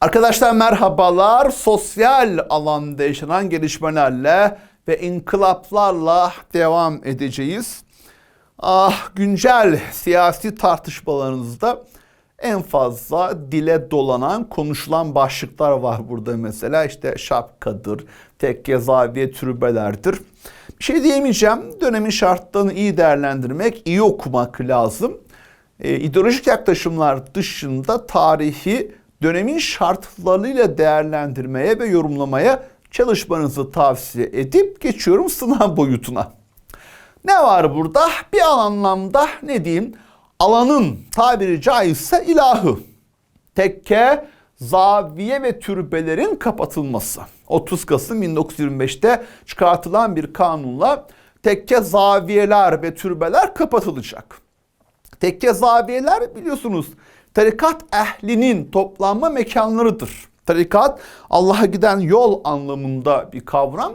Arkadaşlar merhabalar. Sosyal alanda yaşanan gelişmelerle ve inkılaplarla devam edeceğiz. Ah, güncel siyasi tartışmalarınızda en fazla dile dolanan, konuşulan başlıklar var burada mesela. İşte şapkadır, tekke zaviye türbelerdir. Bir şey diyemeyeceğim. Dönemin şartlarını iyi değerlendirmek, iyi okumak lazım. E, ideolojik yaklaşımlar dışında tarihi dönemin şartlarıyla değerlendirmeye ve yorumlamaya çalışmanızı tavsiye edip geçiyorum sınav boyutuna. Ne var burada? Bir anlamda ne diyeyim? Alanın tabiri caizse ilahı. Tekke, zaviye ve türbelerin kapatılması. 30 Kasım 1925'te çıkartılan bir kanunla tekke, zaviyeler ve türbeler kapatılacak. Tekke zaviyeler biliyorsunuz tarikat ehlinin toplanma mekanlarıdır. Tarikat Allah'a giden yol anlamında bir kavram.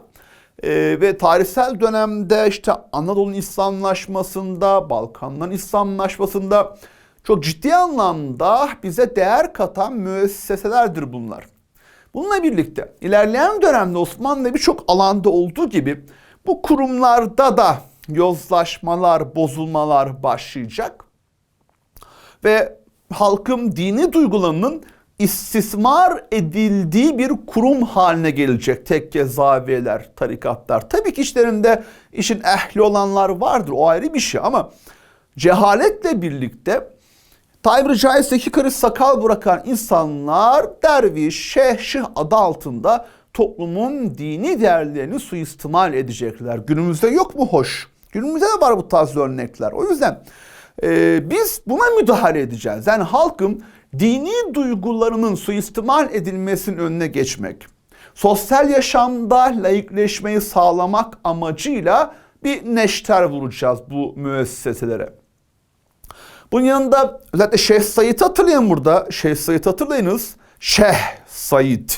Ee, ve tarihsel dönemde işte Anadolu'nun İslamlaşmasında, Balkanların İslamlaşmasında çok ciddi anlamda bize değer katan müesseselerdir bunlar. Bununla birlikte ilerleyen dönemde Osmanlı birçok alanda olduğu gibi bu kurumlarda da yozlaşmalar, bozulmalar başlayacak. Ve halkın dini duygularının istismar edildiği bir kurum haline gelecek tekke, zaviyeler, tarikatlar. Tabii ki içlerinde işin ehli olanlar vardır o ayrı bir şey ama cehaletle birlikte tabiri caizse iki karış sakal bırakan insanlar derviş, şeyh, şih adı altında toplumun dini değerlerini suistimal edecekler. Günümüzde yok mu hoş? Günümüzde de var bu tarz örnekler. O yüzden e, biz buna müdahale edeceğiz. Yani halkın dini duygularının suistimal edilmesinin önüne geçmek, sosyal yaşamda layıkleşmeyi sağlamak amacıyla bir neşter vuracağız bu müesseselere. Bunun yanında özellikle Şeyh Said hatırlayın burada. Şeyh Said hatırlayınız. Şeyh Said.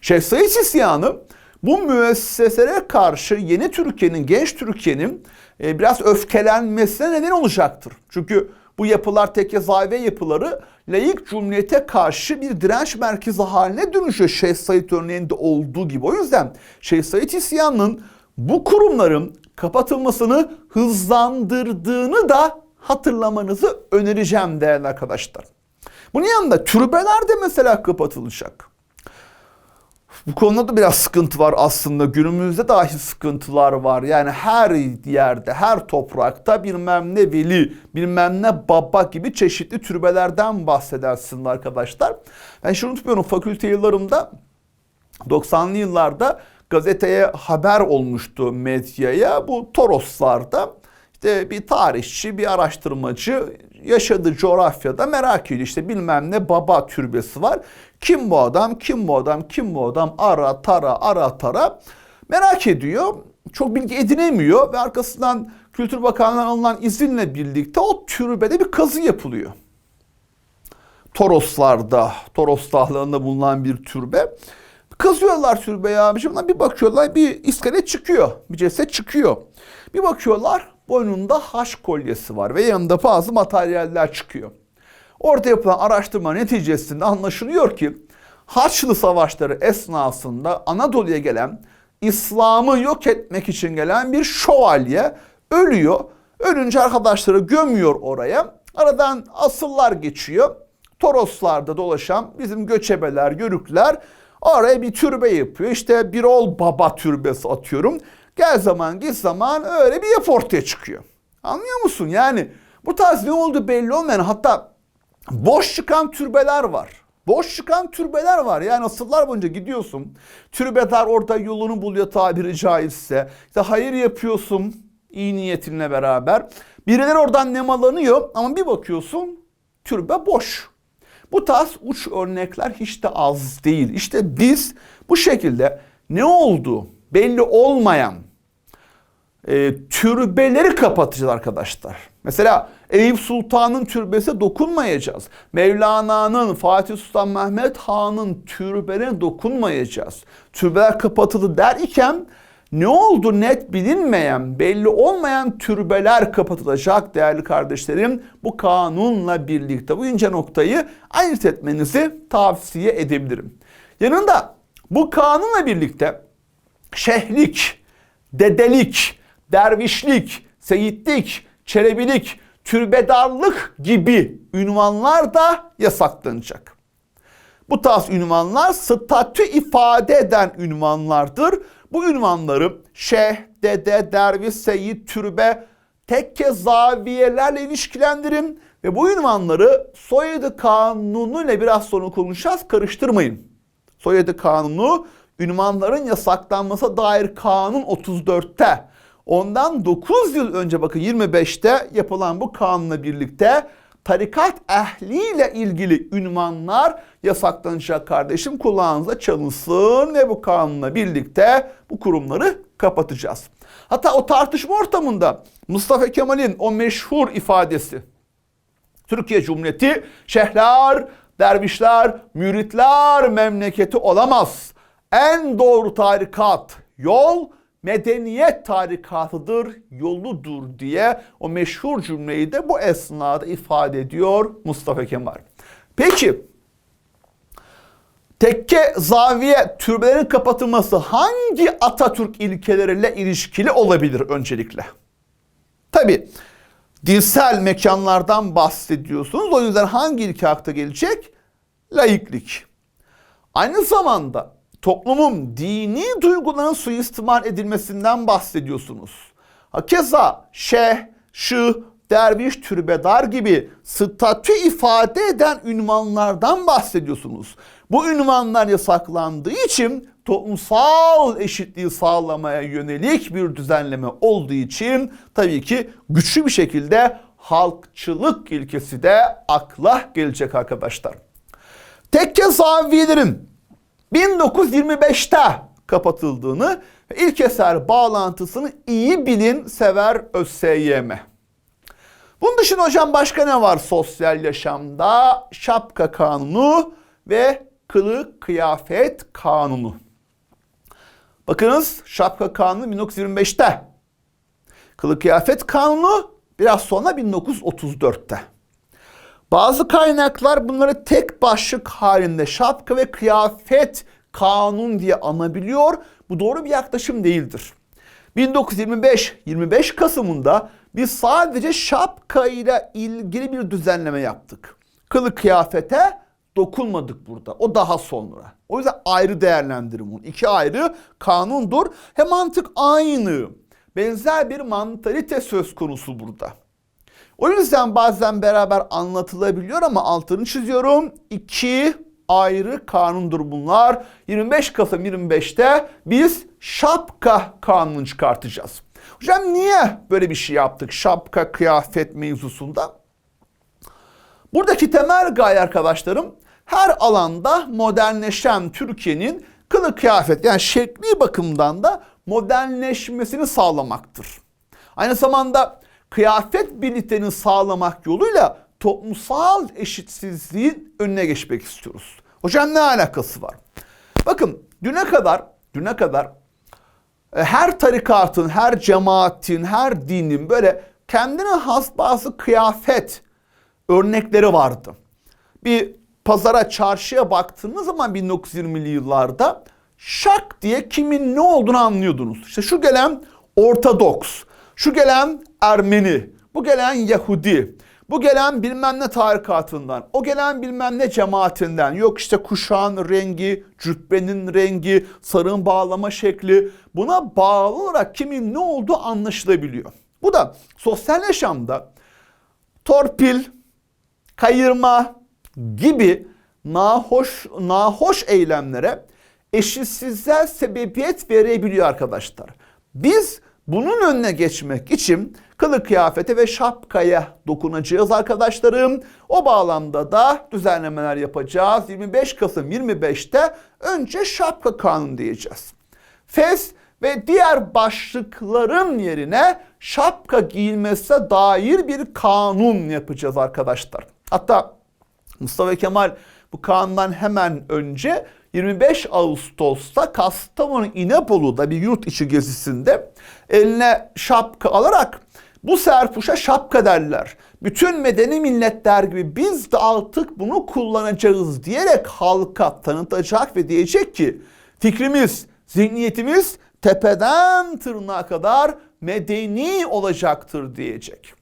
Şeyh Said isyanı bu müesseselere karşı yeni Türkiye'nin, genç Türkiye'nin e, biraz öfkelenmesine neden olacaktır. Çünkü bu yapılar tekke zaviye yapıları layık cumhuriyete karşı bir direnç merkezi haline dönüşüyor Şeyh Said örneğinde olduğu gibi. O yüzden Şeyh Said isyanının bu kurumların kapatılmasını hızlandırdığını da hatırlamanızı önereceğim değerli arkadaşlar. Bunun yanında türbeler de mesela kapatılacak. Bu konuda da biraz sıkıntı var aslında. Günümüzde dahi sıkıntılar var. Yani her yerde, her toprakta bilmem ne veli, bilmem ne baba gibi çeşitli türbelerden bahsedersin arkadaşlar. Ben şunu unutmuyorum fakülte yıllarımda 90'lı yıllarda gazeteye haber olmuştu medyaya. Bu Toroslarda işte bir tarihçi, bir araştırmacı yaşadığı coğrafyada merak ediyor. İşte bilmem ne baba türbesi var. Kim bu adam, kim bu adam, kim bu adam ara tara ara tara merak ediyor. Çok bilgi edinemiyor ve arkasından Kültür Bakanlığı'ndan alınan izinle birlikte o türbede bir kazı yapılıyor. Toroslarda, Toros dağlarında bulunan bir türbe. Kazıyorlar türbeye abicim. Bir bakıyorlar bir iskelet çıkıyor. Bir ceset çıkıyor. Bir bakıyorlar boynunda haş kolyesi var ve yanında bazı materyaller çıkıyor. Orada yapılan araştırma neticesinde anlaşılıyor ki Haçlı savaşları esnasında Anadolu'ya gelen İslam'ı yok etmek için gelen bir şövalye ölüyor. Ölünce arkadaşları gömüyor oraya. Aradan asıllar geçiyor. Toroslarda dolaşan bizim göçebeler, yörükler oraya bir türbe yapıyor. İşte bir ol baba türbesi atıyorum. Gel zaman git zaman öyle bir yapı ortaya çıkıyor. Anlıyor musun? Yani bu tarz ne oldu belli olmayan hatta boş çıkan türbeler var. Boş çıkan türbeler var. Yani asırlar boyunca gidiyorsun. Türbedar orada yolunu buluyor tabiri caizse. İşte hayır yapıyorsun iyi niyetinle beraber. Birileri oradan nemalanıyor ama bir bakıyorsun türbe boş. Bu tarz uç örnekler hiç de az değil. İşte biz bu şekilde ne oldu belli olmayan e, türbeleri kapatacağız arkadaşlar. Mesela Eyüp Sultan'ın türbesine dokunmayacağız. Mevlana'nın, Fatih Sultan Mehmet Han'ın türbelerine dokunmayacağız. Türbeler kapatıldı der iken ne oldu net bilinmeyen, belli olmayan türbeler kapatılacak değerli kardeşlerim. Bu kanunla birlikte bu ince noktayı ayırt etmenizi tavsiye edebilirim. Yanında bu kanunla birlikte şehlik, dedelik, dervişlik, seyitlik, çelebilik, türbedarlık gibi ünvanlar da yasaklanacak. Bu tarz ünvanlar statü ifade eden ünvanlardır. Bu ünvanları şeyh, dede, derviş, seyit, türbe, tekke, zaviyelerle ilişkilendirin ve bu ünvanları soyadı kanunu ile biraz sonra konuşacağız karıştırmayın. Soyadı kanunu ünvanların yasaklanması dair kanun 34'te ondan 9 yıl önce bakın 25'te yapılan bu kanunla birlikte tarikat ehliyle ilgili ünvanlar yasaklanacak kardeşim. Kulağınıza çalınsın ve bu kanunla birlikte bu kurumları kapatacağız. Hatta o tartışma ortamında Mustafa Kemal'in o meşhur ifadesi Türkiye Cumhuriyeti şehler, dervişler, müritler memleketi olamaz. En doğru tarikat, yol medeniyet tarikatıdır, yoludur diye o meşhur cümleyi de bu esnada ifade ediyor Mustafa Kemal. Peki tekke, zaviye, türbelerin kapatılması hangi Atatürk ilkeleriyle ilişkili olabilir öncelikle? Tabi dinsel mekanlardan bahsediyorsunuz. O yüzden hangi ilke akta gelecek? Laiklik. Aynı zamanda toplumun dini duyguların suistimal edilmesinden bahsediyorsunuz. Hakeza şeyh, şıh, derviş, türbedar gibi statü ifade eden ünvanlardan bahsediyorsunuz. Bu ünvanlar yasaklandığı için toplumsal eşitliği sağlamaya yönelik bir düzenleme olduğu için tabii ki güçlü bir şekilde halkçılık ilkesi de akla gelecek arkadaşlar. Tekke zaviyelerin 1925'te kapatıldığını ilk eser bağlantısını iyi bilin sever ÖSYM. Bunun dışında hocam başka ne var sosyal yaşamda? Şapka kanunu ve kılık kıyafet kanunu. Bakınız şapka kanunu 1925'te. Kılık kıyafet kanunu biraz sonra 1934'te. Bazı kaynaklar bunları tek başlık halinde şapka ve kıyafet kanun diye anabiliyor. Bu doğru bir yaklaşım değildir. 1925 25 Kasım'ında biz sadece şapka ile ilgili bir düzenleme yaptık. Kılık kıyafete dokunmadık burada. O daha sonra. O yüzden ayrı değerlendirim bunu. İki ayrı kanundur. Hem mantık aynı. Benzer bir mantalite söz konusu burada. O yüzden bazen beraber anlatılabiliyor ama altını çiziyorum. İki ayrı kanundur bunlar. 25 Kasım 25'te biz şapka kanunu çıkartacağız. Hocam niye böyle bir şey yaptık şapka kıyafet mevzusunda? Buradaki temel gaye arkadaşlarım her alanda modernleşen Türkiye'nin kılık kıyafet yani şekli bakımdan da modernleşmesini sağlamaktır. Aynı zamanda kıyafet birliklerini sağlamak yoluyla toplumsal eşitsizliğin önüne geçmek istiyoruz. Hocam ne alakası var? Bakın düne kadar düne kadar e, her tarikatın, her cemaatin, her dinin böyle kendine has bazı kıyafet örnekleri vardı. Bir pazara, çarşıya baktığınız zaman 1920'li yıllarda şak diye kimin ne olduğunu anlıyordunuz. İşte şu gelen Ortodoks, şu gelen Ermeni, bu gelen Yahudi, bu gelen bilmem ne tarikatından, o gelen bilmem ne cemaatinden. Yok işte kuşağın rengi, cübbenin rengi, sarığın bağlama şekli. Buna bağlı olarak kimin ne olduğu anlaşılabiliyor. Bu da sosyal yaşamda torpil, kayırma gibi nahoş, nahoş eylemlere eşitsizler sebebiyet verebiliyor arkadaşlar. Biz bunun önüne geçmek için kılık kıyafete ve şapkaya dokunacağız arkadaşlarım. O bağlamda da düzenlemeler yapacağız. 25 Kasım 25'te önce şapka kanunu diyeceğiz. Fes ve diğer başlıkların yerine şapka giyilmesine dair bir kanun yapacağız arkadaşlar. Hatta Mustafa Kemal bu kanundan hemen önce 25 Ağustos'ta Kastamonu İnebolu'da bir yurt içi gezisinde eline şapka alarak bu serpuşa şapka derler. Bütün medeni milletler gibi biz de artık bunu kullanacağız diyerek halka tanıtacak ve diyecek ki fikrimiz, zihniyetimiz tepeden tırnağa kadar medeni olacaktır diyecek.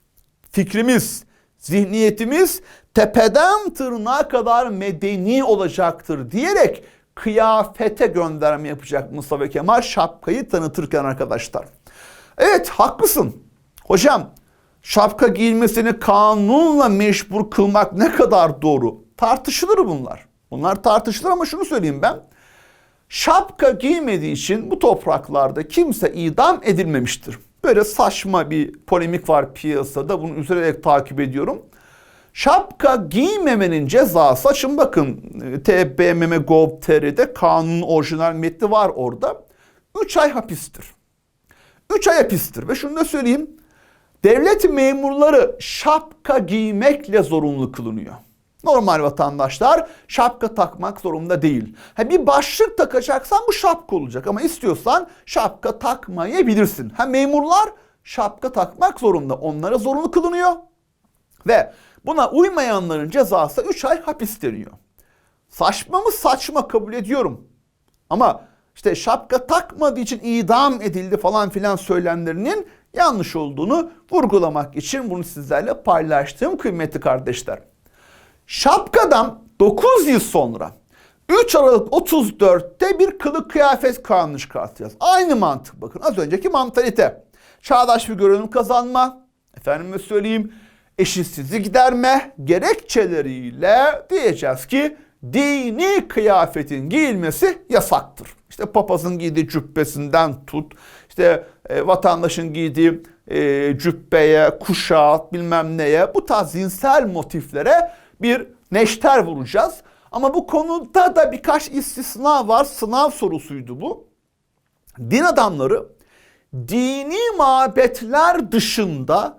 Fikrimiz, zihniyetimiz tepeden tırnağa kadar medeni olacaktır diyerek kıyafete gönderme yapacak Mustafa Kemal şapkayı tanıtırken arkadaşlar. Evet haklısın. Hocam şapka giyilmesini kanunla meşbur kılmak ne kadar doğru? Tartışılır bunlar. Bunlar tartışılır ama şunu söyleyeyim ben. Şapka giymediği için bu topraklarda kimse idam edilmemiştir. Böyle saçma bir polemik var piyasada. Bunu üzülerek takip ediyorum. Şapka giymemenin cezası açın bakın TBMM.gov.tr'de kanunun orijinal metni var orada. 3 ay hapistir. 3 ay hapistir ve şunu da söyleyeyim. Devlet memurları şapka giymekle zorunlu kılınıyor. Normal vatandaşlar şapka takmak zorunda değil. Ha bir başlık takacaksan bu şapka olacak ama istiyorsan şapka takmayabilirsin. Ha memurlar şapka takmak zorunda. Onlara zorunlu kılınıyor. Ve buna uymayanların cezası 3 ay hapis deniyor. Saçma mı saçma kabul ediyorum. Ama işte şapka takmadığı için idam edildi falan filan söylemlerinin yanlış olduğunu vurgulamak için bunu sizlerle paylaştığım kıymetli kardeşler. Şapkadan 9 yıl sonra 3 Aralık 34'te bir kılık kıyafet kanunu çıkartacağız. Aynı mantık bakın az önceki mantalite. Çağdaş bir görünüm kazanma, efendime söyleyeyim eşitsizlik giderme gerekçeleriyle diyeceğiz ki dini kıyafetin giyilmesi yasaktır. İşte papazın giydiği cübbesinden tut, işte e, vatandaşın giydiği e, cübbeye, kuşağı bilmem neye bu tarz zihinsel motiflere bir neşter vuracağız. Ama bu konuda da birkaç istisna var. Sınav sorusuydu bu. Din adamları dini mabetler dışında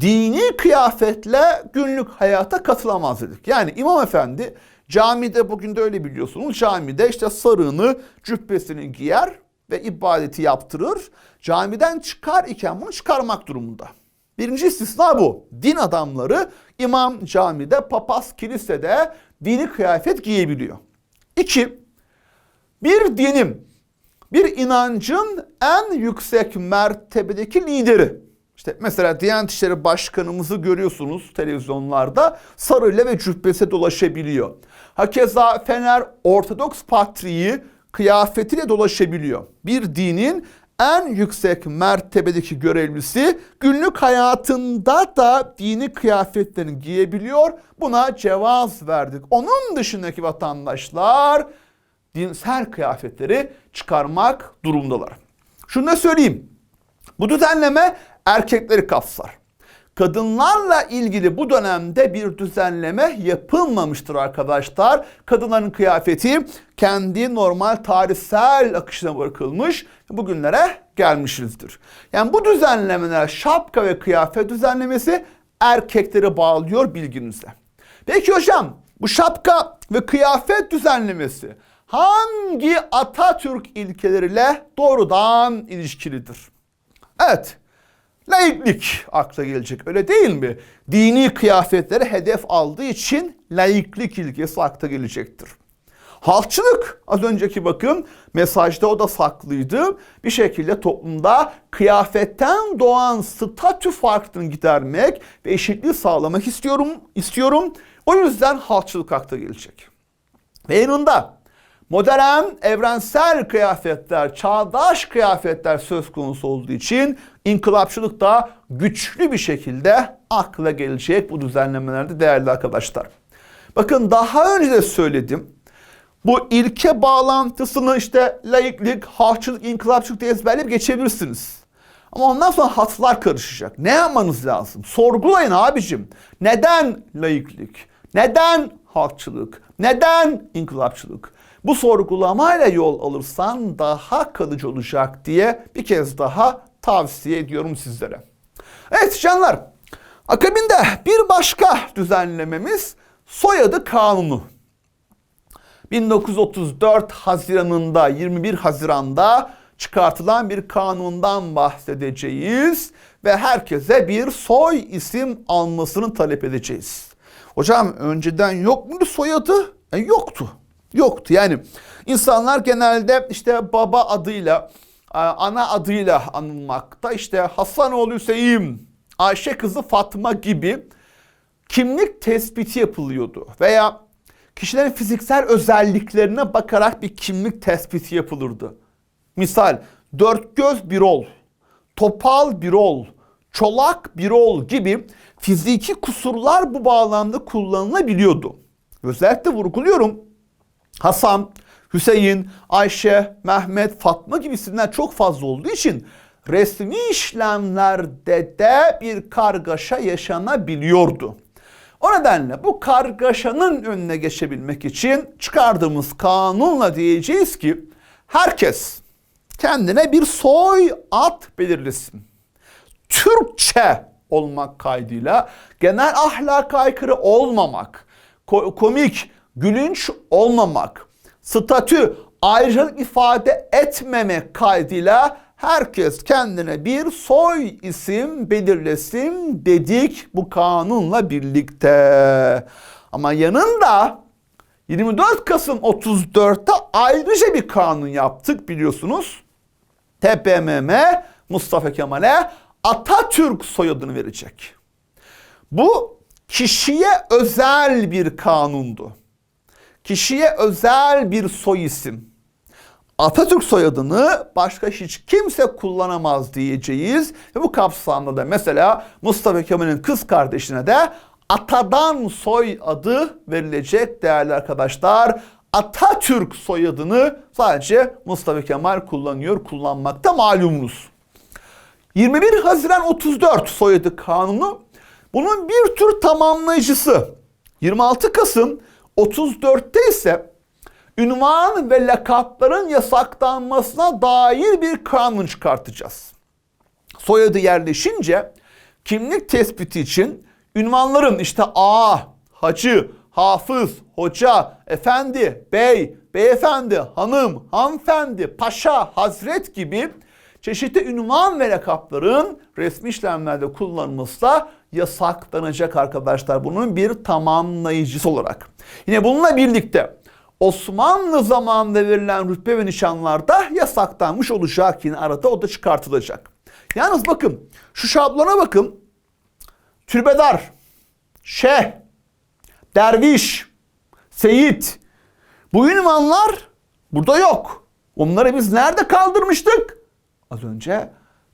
dini kıyafetle günlük hayata katılamaz dedik. Yani imam efendi camide bugün de öyle biliyorsunuz. Camide işte sarığını, cübbesini giyer ve ibadeti yaptırır. Camiden çıkar iken bunu çıkarmak durumunda. Birinci istisna bu. Din adamları imam camide, papaz kilisede dini kıyafet giyebiliyor. İki, bir dinim, bir inancın en yüksek mertebedeki lideri. İşte mesela Diyanet İşleri Başkanımızı görüyorsunuz televizyonlarda sarıyla ve cübbesi dolaşabiliyor. Hakeza Fener Ortodoks Patriği kıyafetiyle dolaşabiliyor. Bir dinin en yüksek mertebedeki görevlisi günlük hayatında da dini kıyafetlerini giyebiliyor. Buna cevaz verdik. Onun dışındaki vatandaşlar dinsel kıyafetleri çıkarmak durumdalar. Şunu da söyleyeyim. Bu düzenleme erkekleri kapsar. Kadınlarla ilgili bu dönemde bir düzenleme yapılmamıştır arkadaşlar. Kadınların kıyafeti kendi normal tarihsel akışına bırakılmış bugünlere gelmişizdir. Yani bu düzenlemeler şapka ve kıyafet düzenlemesi erkekleri bağlıyor bilginize. Peki hocam bu şapka ve kıyafet düzenlemesi hangi Atatürk ilkeleriyle doğrudan ilişkilidir? Evet Laiklik akla gelecek öyle değil mi? Dini kıyafetleri hedef aldığı için laiklik ilkesi akla gelecektir. Halkçılık az önceki bakın mesajda o da saklıydı. Bir şekilde toplumda kıyafetten doğan statü farkını gidermek ve eşitliği sağlamak istiyorum. istiyorum. O yüzden halkçılık akla gelecek. Ve yanında modern, evrensel kıyafetler, çağdaş kıyafetler söz konusu olduğu için inkılapçılık da güçlü bir şekilde akla gelecek bu düzenlemelerde değerli arkadaşlar. Bakın daha önce de söyledim. Bu ilke bağlantısını işte laiklik, halkçılık, inkılapçılık diye ezberleyip geçebilirsiniz. Ama ondan sonra hatlar karışacak. Ne yapmanız lazım? Sorgulayın abicim. Neden laiklik? Neden halkçılık? Neden inkılapçılık? Bu sorgulamayla yol alırsan daha kalıcı olacak diye bir kez daha tavsiye ediyorum sizlere. Evet canlar, akabinde bir başka düzenlememiz soyadı kanunu. 1934 Haziran'ında 21 Haziran'da çıkartılan bir kanundan bahsedeceğiz ve herkese bir soy isim almasını talep edeceğiz. Hocam önceden yok muydu soyadı? E, yoktu. Yoktu yani insanlar genelde işte baba adıyla e, ana adıyla anılmakta işte Hasanoğlu Hüseyin, Ayşe kızı Fatma gibi kimlik tespiti yapılıyordu veya kişilerin fiziksel özelliklerine bakarak bir kimlik tespiti yapılırdı. Misal dört göz bir ol, topal bir ol, çolak bir ol gibi fiziki kusurlar bu bağlamda kullanılabiliyordu. Özellikle vurguluyorum Hasan, Hüseyin, Ayşe, Mehmet, Fatma gibi isimler çok fazla olduğu için resmi işlemlerde de bir kargaşa yaşanabiliyordu. O nedenle bu kargaşanın önüne geçebilmek için çıkardığımız kanunla diyeceğiz ki herkes kendine bir soy ad belirlesin. Türkçe olmak kaydıyla genel ahlaka aykırı olmamak, komik, gülünç olmamak, statü, ayrıcalık ifade etmemek kaydıyla herkes kendine bir soy isim belirlesin dedik bu kanunla birlikte. Ama yanında 24 Kasım 34'te ayrıca bir kanun yaptık biliyorsunuz. TPMM Mustafa Kemal'e Atatürk soyadını verecek. Bu kişiye özel bir kanundu. Kişiye özel bir soy isim. Atatürk soyadını başka hiç kimse kullanamaz diyeceğiz. Ve bu kapsamda da mesela Mustafa Kemal'in kız kardeşine de atadan soy adı verilecek değerli arkadaşlar. Atatürk soyadını sadece Mustafa Kemal kullanıyor, kullanmakta malumunuz. 21 Haziran 34 soyadı kanunu bunun bir tür tamamlayıcısı. 26 Kasım 34'te ise ünvan ve lakapların yasaklanmasına dair bir kanun çıkartacağız. Soyadı yerleşince kimlik tespiti için ünvanların işte A, hacı, hafız, hoca, efendi, bey, beyefendi, hanım, hanımefendi, paşa, hazret gibi çeşitli ünvan ve lakapların resmi işlemlerde kullanılması da yasaklanacak arkadaşlar. Bunun bir tamamlayıcısı olarak. Yine bununla birlikte Osmanlı zamanında verilen rütbe ve nişanlarda yasaklanmış olacak yine arada o da çıkartılacak. Yalnız bakın şu şablona bakın. Türbedar, şeyh, derviş, seyit bu ünvanlar burada yok. Onları biz nerede kaldırmıştık? Az önce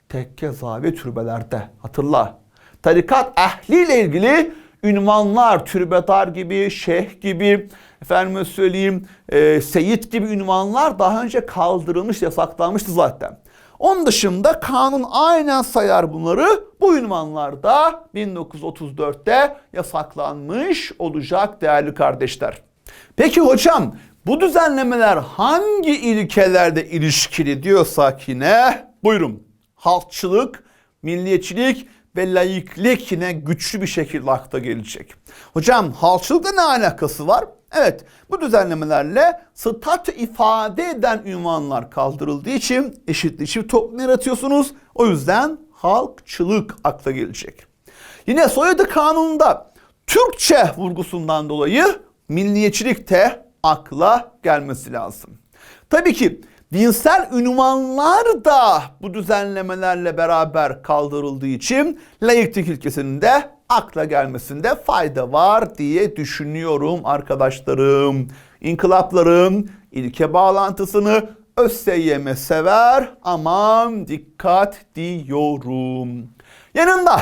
tekke zavi türbelerde hatırla. Tarikat ehliyle ilgili ünvanlar, türbedar gibi, şeyh gibi, efendime söyleyeyim, e, seyit gibi ünvanlar daha önce kaldırılmış, yasaklanmıştı zaten. Onun dışında kanun aynen sayar bunları. Bu ünvanlar da 1934'te yasaklanmış olacak değerli kardeşler. Peki hocam bu düzenlemeler hangi ilkelerde ilişkili diyorsak yine buyurun. Halkçılık, milliyetçilik ve laiklik yine güçlü bir şekilde akta gelecek. Hocam halkçılıkla ne alakası var? Evet bu düzenlemelerle statü ifade eden ünvanlar kaldırıldığı için eşitleyici bir toplum yaratıyorsunuz. O yüzden halkçılık akla gelecek. Yine soyadı kanununda Türkçe vurgusundan dolayı milliyetçilik de akla gelmesi lazım. Tabii ki dinsel ünvanlar da bu düzenlemelerle beraber kaldırıldığı için laiklik ilkesinin de akla gelmesinde fayda var diye düşünüyorum arkadaşlarım. İnkılapların ilke bağlantısını ÖSYM sever aman dikkat diyorum. Yanında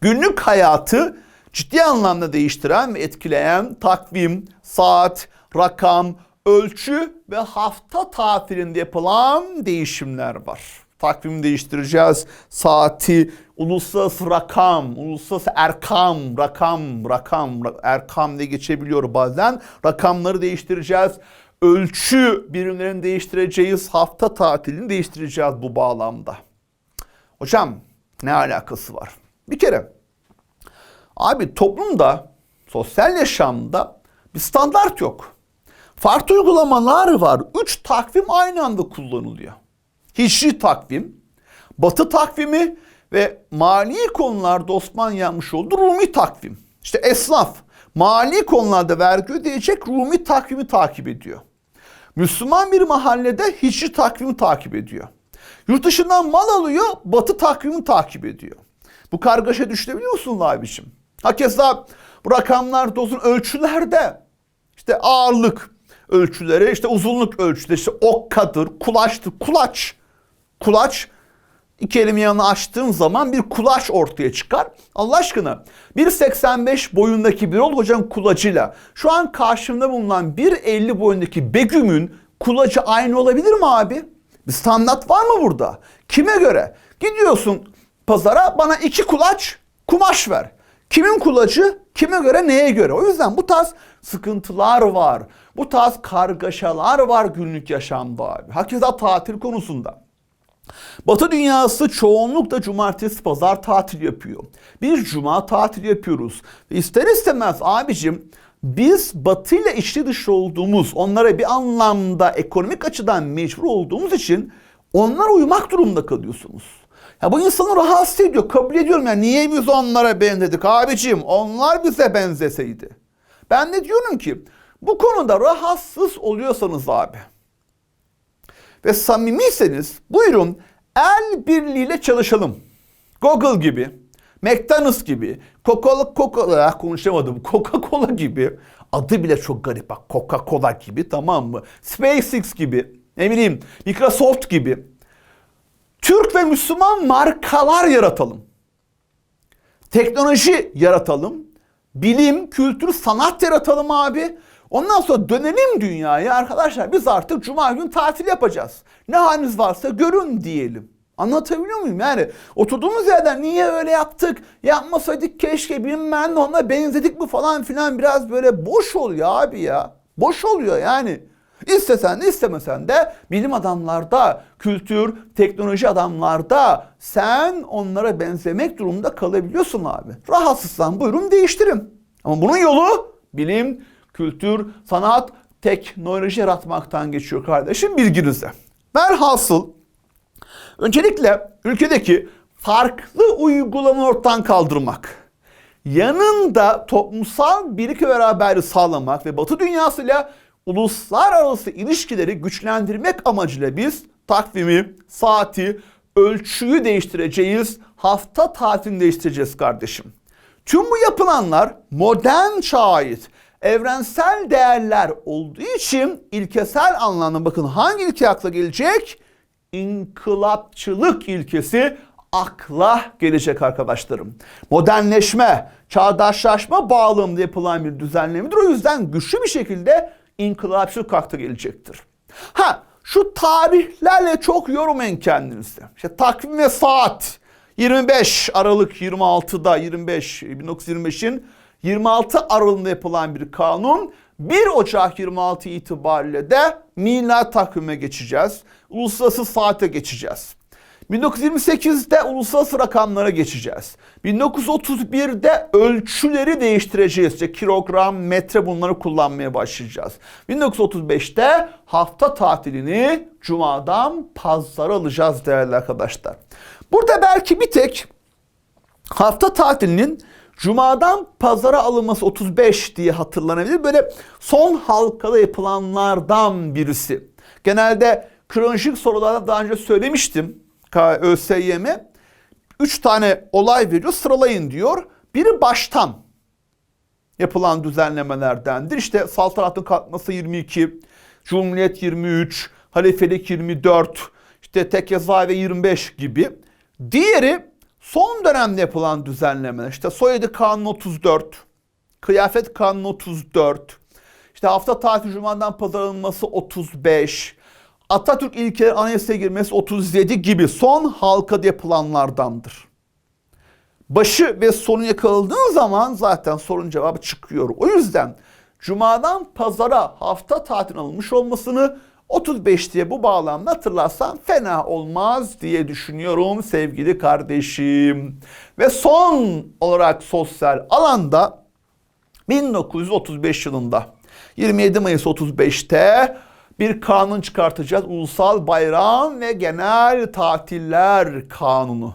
günlük hayatı ciddi anlamda değiştiren ve etkileyen takvim, saat, rakam, ölçü ve hafta tatilinde yapılan değişimler var. Takvimi değiştireceğiz, saati, uluslararası rakam, uluslararası erkam, rakam, rakam, erkam diye geçebiliyor bazen. Rakamları değiştireceğiz. Ölçü birimlerini değiştireceğiz. Hafta tatilini değiştireceğiz bu bağlamda. Hocam ne alakası var? Bir kere abi toplumda, sosyal yaşamda bir standart yok. Farklı uygulamalar var. Üç takvim aynı anda kullanılıyor. Hicri takvim, Batı takvimi ve mali konularda Osmanlı yapmış olduğu Rumi takvim. İşte esnaf mali konularda vergi ödeyecek Rumi takvimi takip ediyor. Müslüman bir mahallede Hicri takvimi takip ediyor. Yurt dışından mal alıyor, Batı takvimi takip ediyor. Bu kargaşa düşünebiliyor musun abiciğim? Hakeza bu rakamlar olsun ölçülerde işte ağırlık ölçüleri, işte uzunluk ölçüleri, işte okkadır, kulaçtır, kulaç. Kulaç iki elimi yanına açtığım zaman bir kulaç ortaya çıkar. Allah aşkına 1.85 boyundaki bir ol hocam kulacıyla şu an karşımda bulunan 1.50 boyundaki Begüm'ün kulacı aynı olabilir mi abi? Bir standart var mı burada? Kime göre? Gidiyorsun pazara bana iki kulaç kumaş ver. Kimin kulacı? Kime göre neye göre? O yüzden bu tarz sıkıntılar var. Bu tarz kargaşalar var günlük yaşamda abi. Hakeza tatil konusunda. Batı dünyası çoğunlukla cumartesi pazar tatil yapıyor. Bir cuma tatil yapıyoruz. İster istemez abicim biz batı ile içli dışlı olduğumuz, onlara bir anlamda ekonomik açıdan mecbur olduğumuz için onlara uymak durumunda kalıyorsunuz. Ya bu insanı rahatsız ediyor. Kabul ediyorum ya niye biz onlara benzedik abicim? Onlar bize benzeseydi. Ben de diyorum ki bu konuda rahatsız oluyorsanız abi ve samimiyseniz buyurun el birliğiyle çalışalım. Google gibi, McDonald's gibi, Coca-Cola, Coca konuşamadım, Coca-Cola gibi, adı bile çok garip bak, Coca-Cola gibi tamam mı? SpaceX gibi, ne bileyim Microsoft gibi, Türk ve Müslüman markalar yaratalım. Teknoloji yaratalım. Bilim, kültür, sanat yaratalım abi. Ondan sonra dönelim dünyaya arkadaşlar biz artık cuma gün tatil yapacağız. Ne haliniz varsa görün diyelim. Anlatabiliyor muyum? Yani oturduğumuz yerden niye öyle yaptık? Yapmasaydık keşke bilmem ne ona benzedik mi falan filan biraz böyle boş oluyor abi ya. Boş oluyor yani. İstesen istemesen de bilim adamlarda, kültür, teknoloji adamlarda sen onlara benzemek durumunda kalabiliyorsun abi. Rahatsızsan buyurun değiştirin. Ama bunun yolu bilim, kültür, sanat, teknoloji yaratmaktan geçiyor kardeşim bilginize. Velhasıl öncelikle ülkedeki farklı uygulama ortadan kaldırmak, yanında toplumsal birlik ve beraberliği sağlamak ve Batı dünyasıyla uluslararası ilişkileri güçlendirmek amacıyla biz takvimi, saati, ölçüyü değiştireceğiz, hafta tatilini değiştireceğiz kardeşim. Tüm bu yapılanlar modern çağa ait evrensel değerler olduğu için ilkesel anlamda bakın hangi ilke akla gelecek? İnkılapçılık ilkesi akla gelecek arkadaşlarım. Modernleşme, çağdaşlaşma bağlamında yapılan bir düzenlemedir. O yüzden güçlü bir şekilde inkılapçılık akla gelecektir. Ha şu tarihlerle çok yormayın kendinizi. İşte takvim ve saat 25 Aralık 26'da 25 1925'in 26 Aralık'ta yapılan bir kanun 1 Ocak 26 itibariyle de milat takvime geçeceğiz. Uluslararası saate geçeceğiz. 1928'de uluslararası rakamlara geçeceğiz. 1931'de ölçüleri değiştireceğiz. İşte kilogram, metre bunları kullanmaya başlayacağız. 1935'te hafta tatilini cumadan pazara alacağız değerli arkadaşlar. Burada belki bir tek hafta tatilinin Cuma'dan pazara alınması 35 diye hatırlanabilir. Böyle son halkada yapılanlardan birisi. Genelde kronolojik sorularda daha önce söylemiştim. ÖSYM 3 tane olay veriyor sıralayın diyor. Biri baştan yapılan düzenlemelerdendir. İşte saltanatın kalkması 22, Cumhuriyet 23, halifelik 24, işte Tekkeza ve 25 gibi. Diğeri son dönemde yapılan düzenlemeler. İşte soyadı kanunu 34, kıyafet kanunu 34, işte hafta tatil cumadan pazar alınması 35, Atatürk ilkeleri anayasaya girmesi 37 gibi son halkada yapılanlardandır. Başı ve sonu yakaladığın zaman zaten sorun cevabı çıkıyor. O yüzden cumadan pazara hafta tatil alınmış olmasını 35 diye bu bağlamda hatırlarsan fena olmaz diye düşünüyorum sevgili kardeşim. Ve son olarak sosyal alanda 1935 yılında 27 Mayıs 35'te bir kanun çıkartacağız. Ulusal Bayram ve Genel Tatiller Kanunu.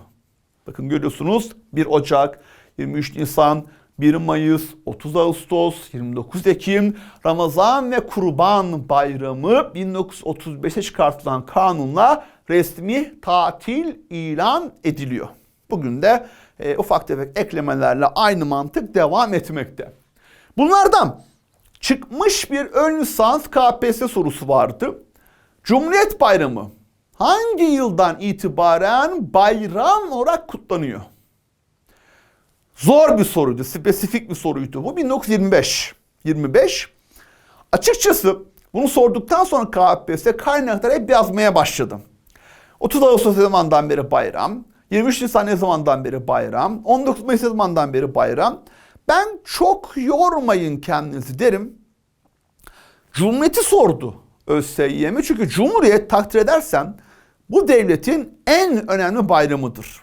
Bakın görüyorsunuz 1 Ocak, 23 Nisan, 1 Mayıs, 30 Ağustos, 29 Ekim, Ramazan ve Kurban Bayramı 1935'te çıkartılan kanunla resmi tatil ilan ediliyor. Bugün de e, ufak tefek eklemelerle aynı mantık devam etmekte. Bunlardan çıkmış bir ön lisans KPSS sorusu vardı. Cumhuriyet Bayramı hangi yıldan itibaren bayram olarak kutlanıyor? Zor bir soruydu, spesifik bir soruydu. Bu 1925. 25. Açıkçası bunu sorduktan sonra KPSS kaynakları hep yazmaya başladım. 30 Ağustos ne zamandan beri bayram? 23 Nisan ne zamandan beri bayram? 19 Mayıs ne zamandan beri bayram? Ben çok yormayın kendinizi derim. Cumhuriyeti sordu ÖSYM. Çünkü Cumhuriyet takdir edersen bu devletin en önemli bayramıdır.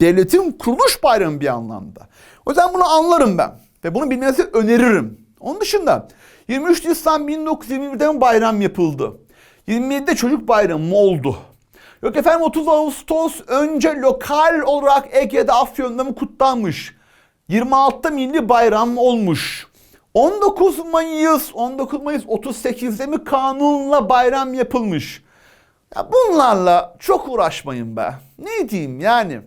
Devletin kuruluş bayramı bir anlamda. O yüzden bunu anlarım ben. Ve bunu bilmenizi öneririm. Onun dışında 23 Nisan 1921'de mi bayram yapıldı? 27'de çocuk bayramı oldu? Yok efendim 30 Ağustos önce lokal olarak Ege'de Afyon'da mı kutlanmış? 26'da milli bayram olmuş. 19 Mayıs, 19 Mayıs 38'de mi kanunla bayram yapılmış? Ya bunlarla çok uğraşmayın be. Ne diyeyim yani?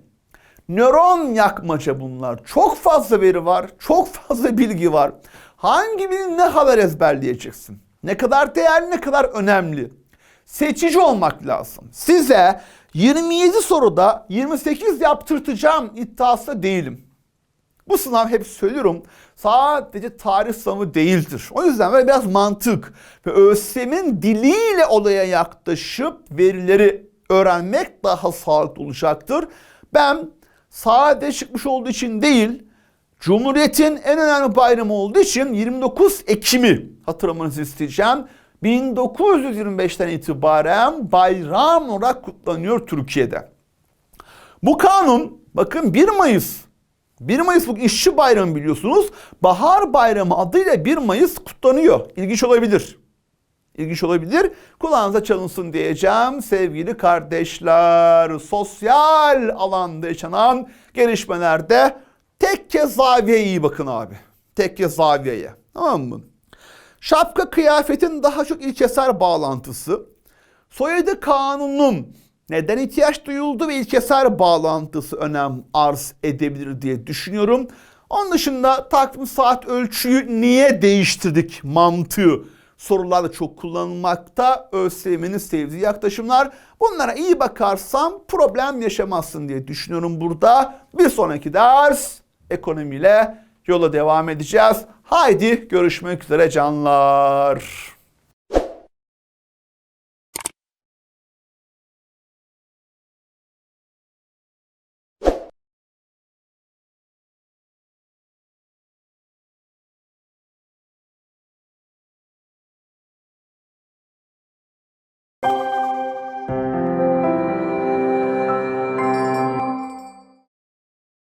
Nöron yakmaca bunlar. Çok fazla veri var, çok fazla bilgi var. Hangi birini ne kadar ezberleyeceksin? Ne kadar değerli, ne kadar önemli? Seçici olmak lazım. Size 27 soruda 28 yaptırtacağım iddiasında değilim. Bu sınav hep söylüyorum sadece tarih sınavı değildir. O yüzden böyle biraz mantık ve ÖSYM'in diliyle olaya yaklaşıp verileri öğrenmek daha sağlıklı olacaktır. Ben sade çıkmış olduğu için değil, Cumhuriyet'in en önemli bayramı olduğu için 29 Ekim'i hatırlamanızı isteyeceğim. 1925'ten itibaren bayram olarak kutlanıyor Türkiye'de. Bu kanun bakın 1 Mayıs 1 Mayıs bugün işçi bayramı biliyorsunuz. Bahar bayramı adıyla 1 Mayıs kutlanıyor. İlginç olabilir. İlginç olabilir. Kulağınıza çalınsın diyeceğim sevgili kardeşler. Sosyal alanda yaşanan gelişmelerde tekke zaviyeye iyi bakın abi. Tekke zaviyeye. Tamam mı? Şapka kıyafetin daha çok ilkesel bağlantısı. Soyadı kanunun neden ihtiyaç duyuldu ve ilkesel bağlantısı önem arz edebilir diye düşünüyorum. Onun dışında takvim saat ölçüyü niye değiştirdik mantığı sorularda çok kullanılmakta. ÖSYM'nin sevdiği yaklaşımlar. Bunlara iyi bakarsam problem yaşamazsın diye düşünüyorum burada. Bir sonraki ders ekonomiyle yola devam edeceğiz. Haydi görüşmek üzere canlar.